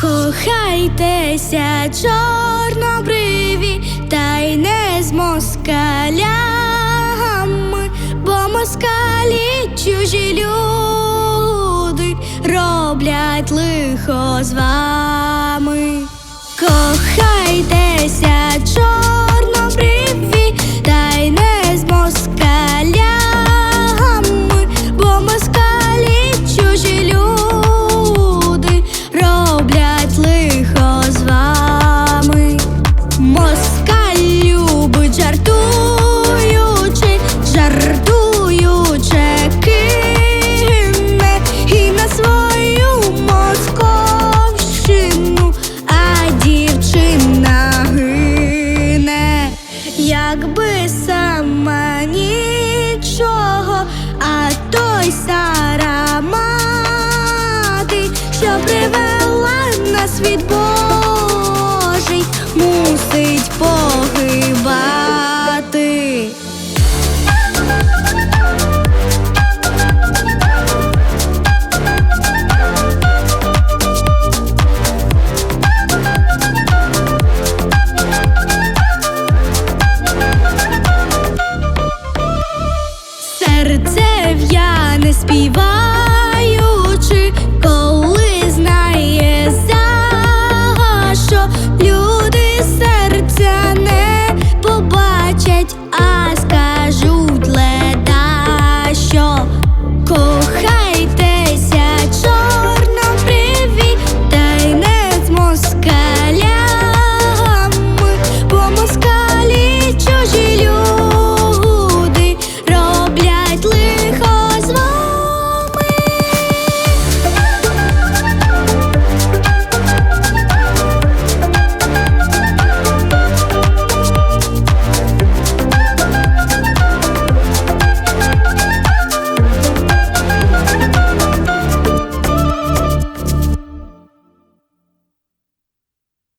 Кохайтеся, чорнобриві, та й не з москалями, бо москалі чужі люди роблять лихо з вами. якби сама нічого, а той сарамати, що привела на світ Божий, мусить по.